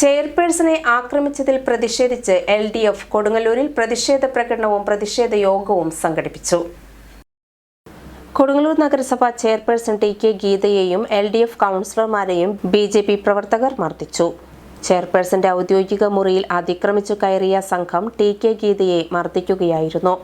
ചെയർപേഴ്സണെ ആക്രമിച്ചതിൽ പ്രതിഷേധിച്ച് L D F കൊടുങ്ങല്ലൂരിൽ പ്രതിഷേധ പ്രകടനവും പ്രതിഷേധ യോഗവും സംഘടിപ്പിച്ചു. കൊടുങ്ങല്ലൂർ നഗരസഭ ചെയർപേഴ്സൺ ടി കെ ഗീതയെയും എൽ ഡി എഫ് കൗൺസിലർമാരെയും ബി ജെ പി പ്രവർത്തകർ മർദ്ദിച്ചു. ചെയർപേഴ്സന്റെ ഔദ്യോഗിക മുറിയിൽ അതിക്രമിച്ചു കയറിയ സംഘം ടി കെ ഗീതയെ മർദ്ദിക്കുകയായിരുന്നു.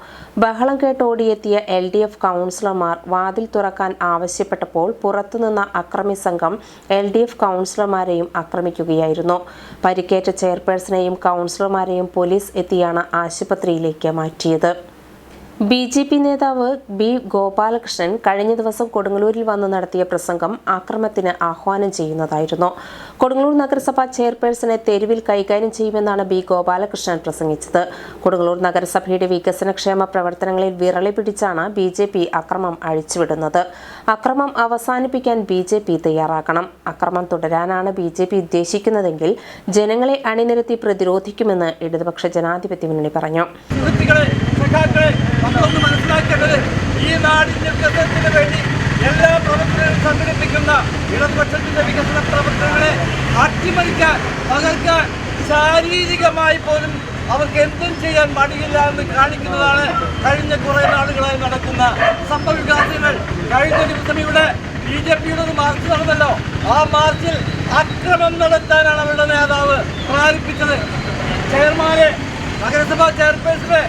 ബഹളം കേട്ട് ഓടിയെത്തിയ എൽ ഡി എഫ് കൗൺസിലർമാർ വാതിൽ തുറക്കാൻ ആവശ്യപ്പെട്ടപ്പോൾ പുറത്തുനിന്ന അക്രമി സംഘം എൽ ഡി എഫ് കൗൺസിലർമാരെയും ആക്രമിക്കുകയായിരുന്നു. പരിക്കേറ്റ ചെയർപേഴ്സണെയും കൗൺസിലർമാരെയും പോലീസ് എത്തിയാണ് ആശുപത്രിയിലേക്ക് മാറ്റിയത്. ബി ജെ പി നേതാവ് ബി ഗോപാലകൃഷ്ണൻ കഴിഞ്ഞ ദിവസം കൊടുങ്ങല്ലൂരിൽ വന്ന് നടത്തിയ പ്രസംഗം ആക്രമത്തിന് ആഹ്വാനം ചെയ്യുന്നതായിരുന്നു. കൊടുങ്ങല്ലൂർ നഗരസഭാ ചെയർപേഴ്സണെ തെരുവിൽ കൈകാര്യം ചെയ്യുമെന്നാണ് ബി ഗോപാലകൃഷ്ണൻ പ്രസംഗിച്ചത്. കൊടുങ്ങല്ലൂർ നഗരസഭയുടെ വികസനക്ഷേമ പ്രവർത്തനങ്ങളിൽ വിറളി പിടിച്ചാണ് ബി ജെ പി അക്രമം അഴിച്ചുവിടുന്നത്. അക്രമം അവസാനിപ്പിക്കാൻ ബി ജെ പി തയ്യാറാക്കണം അക്രമം തുടരാനാണ് ബി ജെ പി ഉദ്ദേശിക്കുന്നതെങ്കിൽ ജനങ്ങളെ അണിനിരത്തി പ്രതിരോധിക്കുമെന്ന് ഇടതുപക്ഷ ജനാധിപത്യ മുന്നണി പറഞ്ഞു. സഖാക്കളെ നമ്മളൊന്ന് മനസ്സിലാക്കേണ്ടത് ഈ നാടിന്റെ വികസനത്തിന് വേണ്ടി എല്ലാ പ്രവർത്തനങ്ങളും സംഘടിപ്പിക്കുന്ന ഇടതുപക്ഷത്തിന്റെ വികസന പ്രവർത്തനങ്ങളെ അട്ടിമറിക്കാൻ തകർക്കാൻ ശാരീരികമായി പോലും അവർക്ക് എന്തും ചെയ്യാൻ മടിയില്ല എന്ന് കാണിക്കുന്നതാണ് കഴിഞ്ഞ കുറെ നാളുകളായി നടക്കുന്ന സംഭവവികാസങ്ങൾ. കഴിഞ്ഞ ദിവസം ഇവിടെ ബി ജെ പിയുടെ ഒരു മാർച്ച് നടന്നല്ലോ. ആ മാർച്ചിൽ അക്രമം നടത്താനാണ് അവരുടെ നേതാവ് പ്രേരിപ്പിച്ചത് ചെയർമാനെ നഗരസഭാ ചെയർപേഴ്സണെ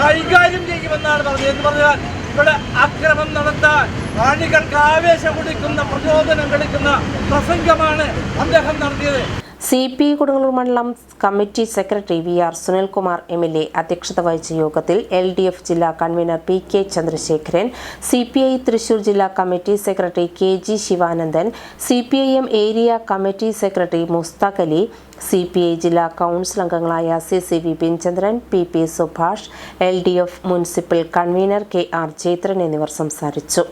കൈകാര്യം ചെയ്യുമെന്നാണ് പറഞ്ഞത്. എന്ന് പറഞ്ഞാൽ ഇവിടെ അക്രമം നടത്താൻ അണികൾക്ക് ആവേശം കുടിക്കുന്ന പ്രചോദനം കളിക്കുന്ന പ്രസംഗമാണ് അദ്ദേഹം നടത്തിയത്. സി പി കൊടുങ്ങല്ലൂർ മണ്ഡലം committee secretary V R Sunilkumar M L A അധ്യക്ഷത വഹിച്ച യോഗത്തിൽ എൽ ഡി എഫ് ജില്ലാ convener P K Chandrasekharan C P I Thrissur ജില്ലാ committee secretary K G Sivanandan C P I M area committee secretary Musthaq Ali C P I ജില്ലാ council അംഗങ്ങളായ C C V Binchandran P P Subhash L D F municipal convener K R Chethran എന്നിവർ സംസാരിച്ചു.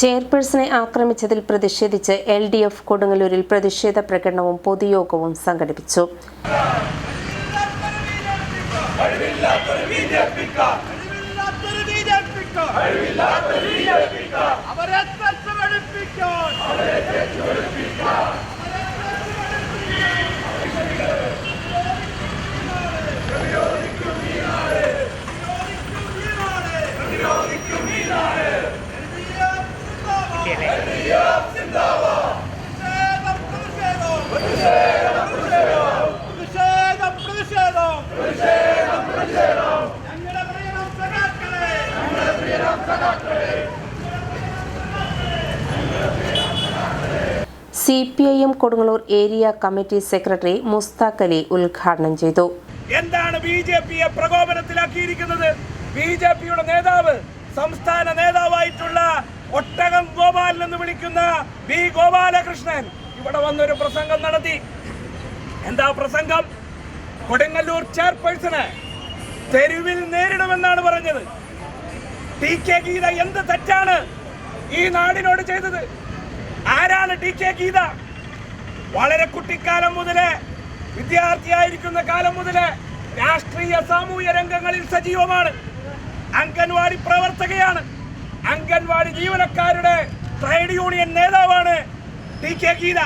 ചെയർപേഴ്സണെ ആക്രമിച്ചതിൽ പ്രതിഷേധിച്ച് L D F കൊടുങ്ങല്ലൂരിൽ പ്രതിഷേധ പ്രകടനവും പൊതുയോഗവും സംഘടിപ്പിച്ചു. അവരെ C P I M Kodungallur area committee secretary Musthaq Ali ഉദ്ഘാടനം ചെയ്തു. എന്താണ് ബി ജെ പിയെ പ്രകോപനത്തിലാക്കിയിരിക്കുന്നത്? ബി ജെ പിയുടെ നേതാവ് സംസ്ഥാന നേതാവായിട്ടുള്ള ഒട്ടകം ഗോപാലൻ എന്ന് വിളിക്കുന്ന ബി ഗോപാലകൃഷ്ണൻ ഇവിടെ വന്നൊരു പ്രസംഗം നടത്തി. എന്താ പ്രസംഗം? കൊടുങ്ങല്ലൂർ ചെയർപേഴ്സണ് തെരുവിൽ നേരിടുമെന്നാണ് പറഞ്ഞത്. ടി കെ ഗീത എന്ത് തെറ്റാണ് ഈ നാടിനോട് ചെയ്തത്? ആരാണ് ടി കെ ഗീത? വളരെ കുട്ടിക്കാലം മുതലേ വിദ്യാർത്ഥിയായിരിക്കുന്ന കാലം മുതലേ രാഷ്ട്രീയ സാമൂഹ്യ രംഗങ്ങളിൽ സജീവമാണ്. അംഗൻവാടി പ്രവർത്തകയാണ്. അംഗൻവാടി ജീവനക്കാരുടെ ട്രേഡ് യൂണിയൻ നേതാവാണ് ടി കെ ഗീത.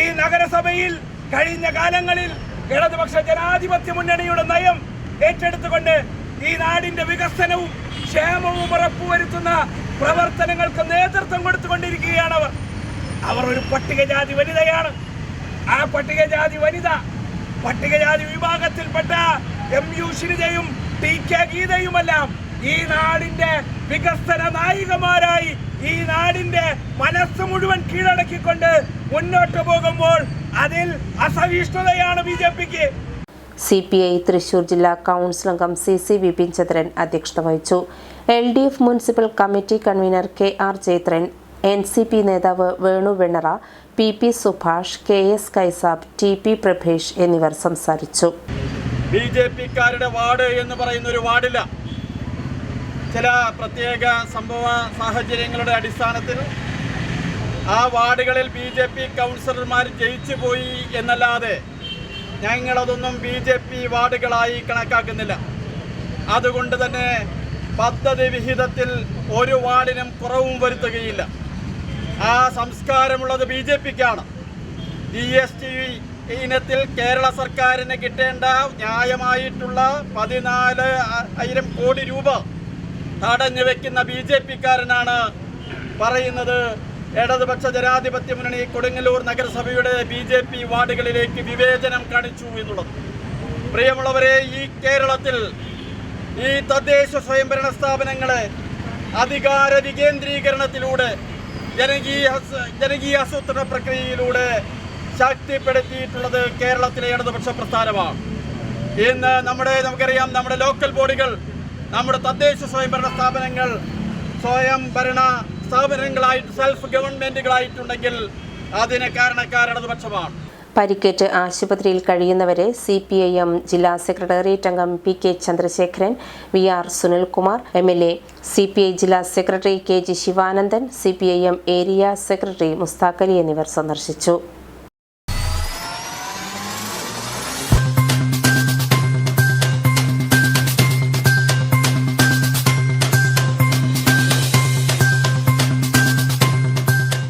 ഈ നഗരസഭയിൽ കഴിഞ്ഞ കാലങ്ങളിൽ ഇടതുപക്ഷ ജനാധിപത്യ മുന്നണിയുടെ നയം ഏറ്റെടുത്തുകൊണ്ട് ഈ നാടിന്റെ വികസനവും ക്ഷേമവും ഉറപ്പുവരുത്തുന്ന പ്രവർത്തനങ്ങൾക്ക് നേതൃത്വം കൊടുത്തുകൊണ്ടിരിക്കുകയാണ് അവർ. അവർ ഒരു പട്ടികജാതി വനിതയാണ്. ആ പട്ടികജാതി വനിത പട്ടികജാതി വിഭാഗത്തിൽപ്പെട്ട എം യു ഷിനിജയും ടി കെ ഗീതയുമെല്ലാം ഈ നാടിന്റെ വികസന നായികമാരായി ഈ നാടിന്റെ മനസ്സ് മുഴുവൻ കീഴടക്കിക്കൊണ്ട് മുന്നോട്ട് പോകുമ്പോൾ അതിൽ അസഹിഷ്ണുതയാണ് ബി ജെ പിക്ക്. സി പി ഐ തൃശൂർ ജില്ലാ കൗൺസിൽ അംഗം സി സി വിപിൻ ചന്ദ്രൻ അധ്യക്ഷത വഹിച്ചു. L D F municipal committee convener K R Jayathran N C P നേതാവ് Venu Vennara P P Subhash K S Kaisab T P Prabhesh എന്നിവർ സംസാരിച്ചു. B J പിക്കാരുടെ ward എന്ന് പറയുന്ന ഒരു വാർഡില്ല. ചില പ്രത്യേക സംഭവ സാഹചര്യങ്ങളുടെ അടിസ്ഥാനത്തിൽ ആ വാർഡുകളിൽ ബി ജെ പി കൗൺസിലർമാർ ജയിച്ചു പോയി എന്നല്ലാതെ ഞങ്ങളതൊന്നും ബി ജെ പി വാർഡുകളായി കണക്കാക്കുന്നില്ല. അതുകൊണ്ട് തന്നെ പദ്ധതി വിഹിതത്തിൽ ഒരു വാർഡിനും കുറവും വരുത്തുകയില്ല. ആ സംസ്കാരമുള്ളത് ബി ജെ പിക്കാണ്. ജി എസ് ടി ഇനത്തിൽ കേരള സർക്കാരിന് കിട്ടേണ്ട ന്യായമായിട്ടുള്ള പതിനാല് ആയിരം കോടി രൂപ തടഞ്ഞു വെക്കുന്ന ബി ജെ പിക്കാരനാണ് പറയുന്നത് ഇടതുപക്ഷ ജനാധിപത്യ മുന്നണി കൊടുങ്ങല്ലൂർ നഗരസഭയുടെ ബി ജെ പി വാർഡുകളിലേക്ക് വിവേചനം കാണിച്ചു എന്നുള്ളത്. പ്രിയമുള്ളവരെ ഈ കേരളത്തിൽ ഈ തദ്ദേശ സ്വയംഭരണ സ്ഥാപനങ്ങളെ അധികാര വികേന്ദ്രീകരണത്തിലൂടെ ജനകീയ ജനകീയ ആസൂത്രണ പ്രക്രിയയിലൂടെ ശക്തിപ്പെടുത്തിയിട്ടുള്ളത് കേരളത്തിലെ ഇടതുപക്ഷ പ്രസ്ഥാനമാണ്. ഇന്ന് നമ്മുടെ നമുക്കറിയാം നമ്മുടെ ലോക്കൽ ബോഡികൾ നമ്മുടെ തദ്ദേശ സ്വയംഭരണ സ്ഥാപനങ്ങൾ സ്വയം ഭരണ സ്ഥാപനങ്ങളായിട്ട് സെൽഫ് ഗവൺമെന്റുകളായിട്ടുണ്ടെങ്കിൽ അതിന് കാരണക്കാരണതുപക്ഷമാണ് പരിക്കേറ്റ് ആശുപത്രിയിൽ കഴിയുന്നവരെ സി പി ഐ എം ജില്ലാ സെക്രട്ടേറിയറ്റ് അംഗം P K Chandrasekharan V R Sunilkumar M L A C P I ജില്ലാ secretary K G Sivanandan C P I M area secretary Musthaqali എന്നിവർ സന്ദർശിച്ചു.